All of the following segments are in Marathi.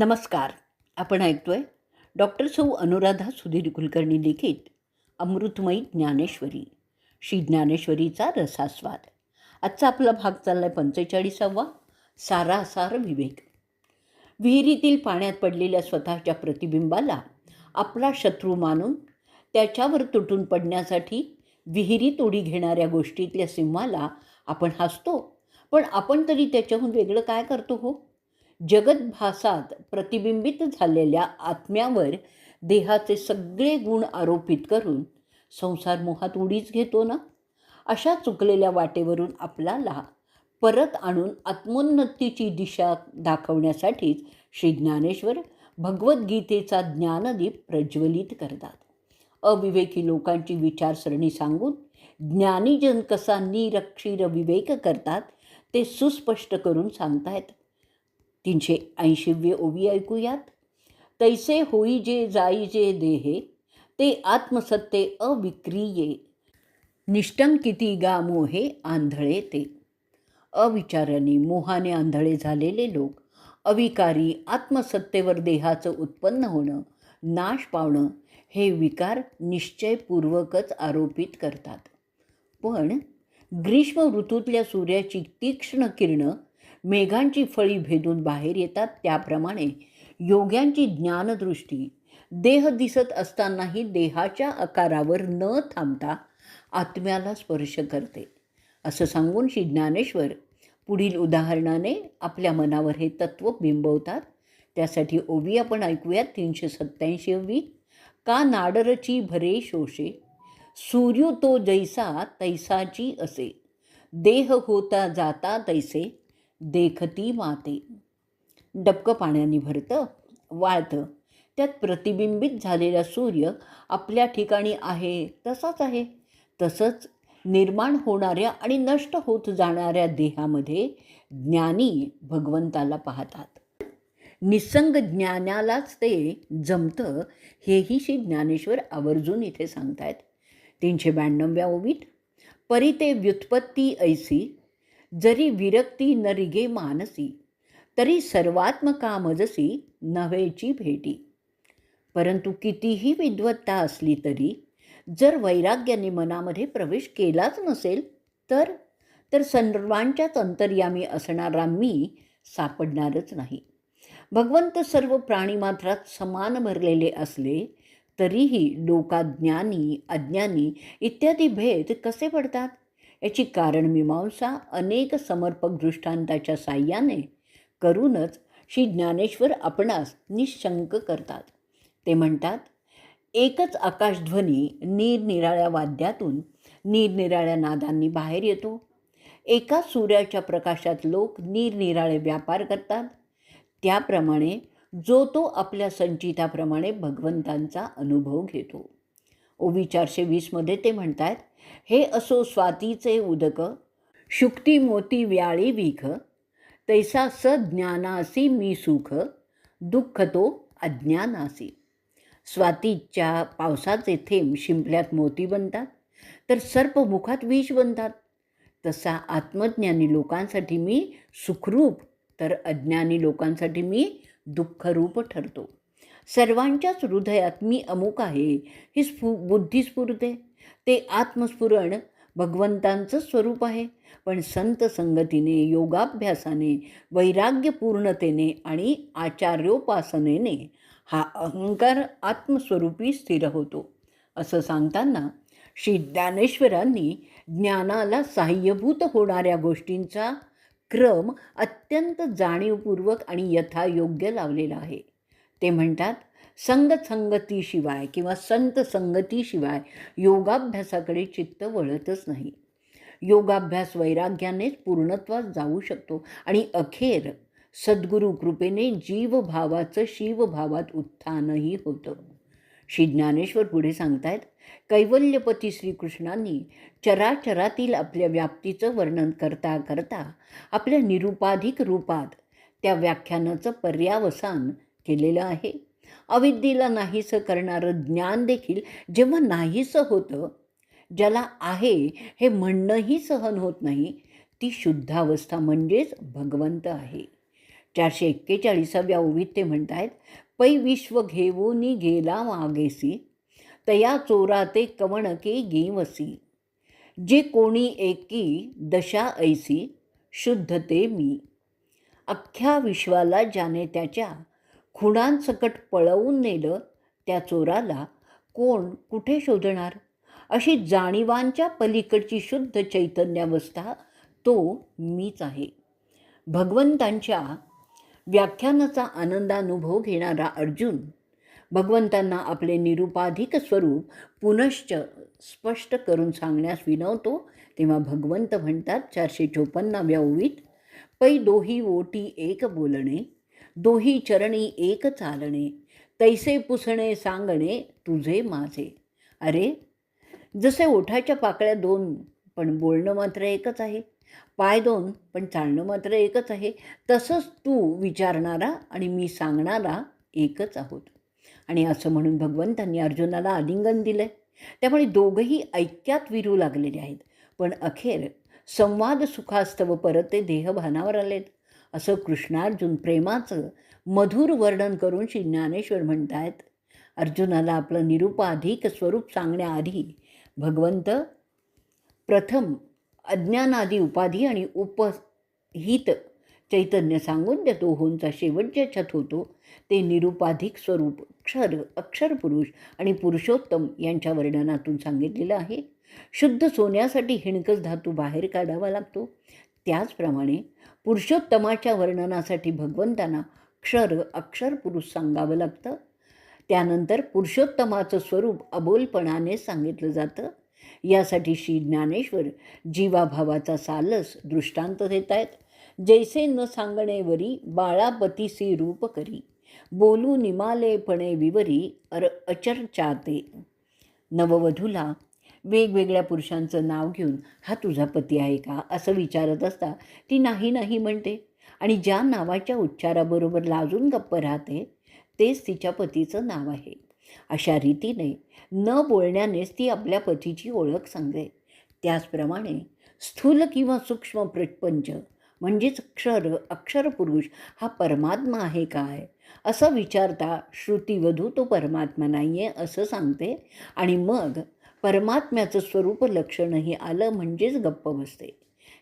नमस्कार. आपण ऐकतोय डॉक्टर सौ अनुराधा सुधीर कुलकर्णी लिखित अमृतमयी ज्ञानेश्वरी. श्री ज्ञानेश्वरीचा रसास्वाद. आजचा आपला भाग चालला आहे पंचेचाळीसावा सारासार विवेक. विहिरीतील पाण्यात पडलेल्या स्वतःच्या प्रतिबिंबाला आपला शत्रू मानून त्याच्यावर तुटून पडण्यासाठी विहिरीत उडी घेणाऱ्या गोष्टीतल्या सिंहाला आपण हसतो. पण आपण तरी त्याच्याहून वेगळं काय करतो हो? जगतभासात प्रतिबिंबित झालेल्या आत्म्यावर देहाचे सगळे गुण आरोपित करून संसार मोहात उडीच घेतो ना? अशा चुकलेल्या वाटेवरून आपल्याला परत आणून आत्मोन्नतीची दिशा दाखवण्यासाठीच श्री ज्ञानेश्वर भगवद्गीतेचा ज्ञानदीप प्रज्वलित करतात. अविवेकी लोकांची विचारसरणी सांगून ज्ञानीजन कसा निरक्षीर विवेक करतात ते सुस्पष्ट करून सांगतायत. तीनशे ऐंशीव्य ओवी ऐकूयात. तैसे होई जे जाई जे देहे ते आत्मसत्ते अविक्रिये. निष्टंकिती गा मोहे आंधळे ते. अविचाराने मोहाने आंधळे झालेले लोक अविकारी आत्मसत्तेवर देहाचं उत्पन्न होणं नाश पावणं हे विकार निश्चयपूर्वकच आरोपित करतात. पण ग्रीष्म ऋतूतल्या सूर्याची तीक्ष्ण किरणं मेघांची फळी भेदून बाहेर येतात. त्याप्रमाणे योग्यांची ज्ञानदृष्टी. देह दिसत असतानाही देहाच्या आकारावर न थांबता आत्म्याला स्पर्श करते. असं सांगून श्री ज्ञानेश्वर पुढील उदाहरणाने आपल्या मनावर हे तत्त्व बिंबवतात. त्यासाठी ओवी आपण ऐकूयात तीनशे सत्त्याऐंशीवी का नाडरची भरे शोषे? सूर्य तो जैसा तैसाची असे. देह होता जाता तैसे. देखती माते डबकं पाण्याने भरतं वाळतं. त्यात प्रतिबिंबित झालेला सूर्य आपल्या ठिकाणी आहे तसाच आहे. तसंच निर्माण होणाऱ्या आणि नष्ट होत जाणाऱ्या देहामध्ये ज्ञानी भगवंताला पाहतात. निसंग ज्ञानालाच ते जमतं हेही श्री ज्ञानेश्वर आवर्जून इथे सांगतायत. तीनशे ब्याण्णव्या ओवीत परिते व्युत्पत्ती ऐसी जरी विरक्ती नरिगे मानसी तरी सर्वात्मकामजसी नव्हेची भेटी. परंतु कितीही विद्वत्ता असली तरी जर वैराग्याने मनामध्ये प्रवेश केलाच नसेल तर तर सर्वांच्याच अंतर्यामी असणारा मी सापडणारच नाही. भगवंत सर्व प्राणीमात्रात समान भरलेले असले तरीही लोकात ज्ञानी अज्ञानी इत्यादी भेद कसे पडतात? याची कारणमीमांसा अनेक समर्पक दृष्टांताच्या साह्याने करूनच श्री ज्ञानेश्वर आपणास निशंक करतात. ते म्हणतात एकच आकाशध्वनी निरनिराळ्या वाद्यातून निरनिराळ्या नादांनी बाहेर येतो. एकाच सूर्याच्या प्रकाशात लोक निरनिराळे व्यापार करतात. त्याप्रमाणे जो तो आपल्या संचिताप्रमाणे भगवंतांचा अनुभव घेतो. ओवी चारशे वीसमध्ये ते म्हणतात हे असो स्वातीचे उदक शुक्ती मोती व्याळी विख तैसा सज्ञानासी मी सुख दुःख तो अज्ञानासी. स्वातीच्या पावसाचे थेंब शिंपल्यात मोती बनतात तर सर्पमुखात विष बनतात. तसा आत्मज्ञानी लोकांसाठी मी सुखरूप तर अज्ञानी लोकांसाठी मी दुःखरूप ठरतो. सर्वांच्याच हृदयात मी अमुक आहे ही स्फू बुद्धी स्फुरते ते आत्मस्फुरण भगवंतांचं स्वरूप आहे. पण संत संगतीने योगाभ्यासाने वैराग्यपूर्णतेने आणि आचार्योपासनेने हा अहंकार आत्मस्वरूपी स्थिर होतो. असं सांगताना श्री ज्ञानेश्वरांनी ज्ञानाला साह्यभूत होणाऱ्या गोष्टींचा क्रम अत्यंत जाणीवपूर्वक आणि यथायोग्य लावलेला आहे. ते म्हणतात संगसंगतीशिवाय किंवा संत संगतीशिवाय योगाभ्यासाकडे चित्त वळतच नाही. योगाभ्यास वैराग्यानेच पूर्णत्वास जाऊ शकतो आणि अखेर सद्गुरू कृपेने जीवभावाचं शिवभावात उत्थानही होतं. श्री ज्ञानेश्वर पुढे सांगतायत कैवल्यपती श्रीकृष्णांनी चराचरातील आपल्या व्याप्तीचं वर्णन करता करता आपल्या निरुपाधिक रूपात त्या व्याख्यानाचं पर्यावसान केलेलं आहे. अविद्येला नाहीसं करणारं ज्ञान देखील जेव्हा नाहीसं होतं ज्याला आहे हे म्हणणंही सहन होत नाही ती शुद्धावस्था म्हणजेच भगवंत आहे. चारशे एक्केचाळीसाव्या ओवीत ते म्हणत आहेत पै विश्व घेऊनी गेला मागेसी तया चोरा ते कवणके गेवसी. जे कोणी एकी दशा ऐसी शुद्ध ते मी. अख्ख्या विश्वाला ज्याने त्याच्या खुणांसकट पळवून नेलं त्या चोराला कोण कुठे शोधणार? अशी जाणीवांच्या पलीकडची शुद्ध चैतन्यावस्था तो मीच आहे. भगवंतांच्या व्याख्यानाचा आनंदानुभव घेणारा अर्जुन भगवंतांना आपले निरुपाधिक स्वरूप पुनश्च स्पष्ट करून सांगण्यास विनवतो तेव्हा भगवंत म्हणतात चारशे चोपन्नाव्या ओवीत पै दोही ओटी एक बोलणे दोही चरणी एक चालणे. तैसे पुसणे सांगणे तुझे माझे. अरे जसे ओठाच्या पाकळ्या दोन पण बोलणं मात्र एकच आहे. पाय दोन पण चालणं मात्र एकच आहे. तसंच तू विचारणारा आणि मी सांगणारा एकच आहोत. आणि असं म्हणून भगवंतांनी अर्जुनाला आलिंगन दिलं आहे त्यामुळे दोघंही ऐक्यात विरू लागलेले आहेत. पण अखेर संवाद सुखास्तव परत ते देहभानावर आलेत. असं कृष्णार्जुन प्रेमाचं मधुर वर्णन करून श्री ज्ञानेश्वर म्हणतायत. अर्जुनाला आपलं निरुपाधिक स्वरूप सांगण्याआधी भगवंत प्रथम अज्ञानादी उपाधी आणि उपहित चैतन्य सांगून त्या दोहोंचा शेवट ज्याच्यात होतो. ते निरुपाधिक स्वरूप क्षर अक्षर पुरुष आणि पुरुषोत्तम यांच्या वर्णनातून सांगितलेलं आहे. शुद्ध सोन्यासाठी हिणकस धातू बाहेर काढावा लागतो. त्याचप्रमाणे पुरुषोत्तमाच्या वर्णनासाठी भगवंतांना क्षर अक्षर पुरुष सांगावं लागतं. त्यानंतर पुरुषोत्तमाचं स्वरूप अबोलपणाने सांगितलं जातं. यासाठी श्री ज्ञानेश्वर जीवाभावाचा सालस दृष्टांत देत आहेत जैसे न सांगणेवरी बाळापतीसी रूप करी. बोलू निमालेपणे विवरी अर अचर्चाते. नववधूला वेगवेगळ्या पुरुषांचं नाव घेऊन हा तुझा पती आहे का? असं विचारत असता ती नाही नाही म्हणते. आणि ज्या नावाच्या उच्चाराबरोबर लाजून गप्प राहते तेच तिच्या पतीचं नाव आहे. अशा रीतीने न बोलण्यानेच ती आपल्या पतीची ओळख सांगते. त्याचप्रमाणे स्थूल किंवा सूक्ष्म प्रपंच म्हणजेच क्षर अक्षरपुरुष हा परमात्मा आहे काय? असं विचारता श्रुतीवधू तो परमात्मा नाही आहे असं सांगते. आणि मग परमात्म्याचं स्वरूप लक्षणही आलं म्हणजेच गप्प बसते.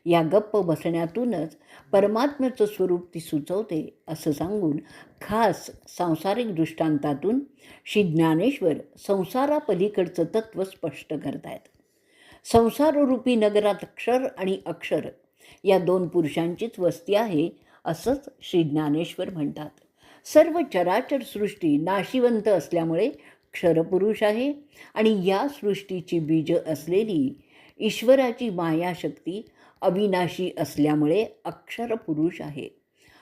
या गप्प बसण्यातूनच परमात्म्याचं स्वरूप ती सुचवते असं सांगून खास सांसारिक दृष्टांतातून श्री ज्ञानेश्वर संसारापलीकडचं तत्त्व स्पष्ट करतायत. संसाररूपी नगरात क्षर आणि अक्षर या दोन पुरुषांचीच वस्ती आहे असंच श्री ज्ञानेश्वर म्हणतात. सर्व चराचर सृष्टी नाशिवंत असल्यामुळे क्षरपुरुष आहे आणि या सृष्टीची बीज असलेली ईश्वराची मायाशक्ती अविनाशी असल्यामुळे अक्षरपुरुष आहे.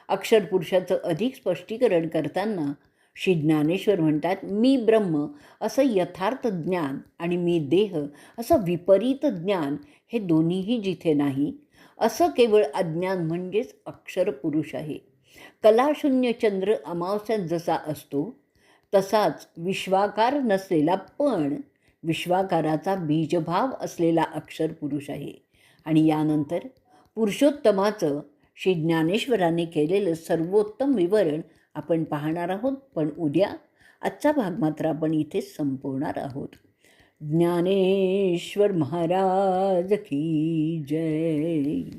अक्षरपुरुषाचं अधिक स्पष्टीकरण करताना श्री ज्ञानेश्वर म्हणतात मी ब्रह्म असं यथार्थ ज्ञान आणि मी देह असं विपरीत ज्ञान हे दोन्हीही जिथे नाही असं केवळ अज्ञान म्हणजेच अक्षरपुरुष आहे. कलाशून्य चंद्र अमावस्यात जसा असतो तसाच विश्वाकार नसलेला पण विश्वाकाराचा बीजभाव असलेला अक्षर पुरुष आहे. आणि यानंतर पुरुषोत्तमाचं श्री ज्ञानेश्वराने केलेलं सर्वोत्तम विवरण आपण पाहणार आहोत. पण उद्या आजचा भाग मात्र आपण इथे संपवणार आहोत. ज्ञानेश्वर महाराज की जय.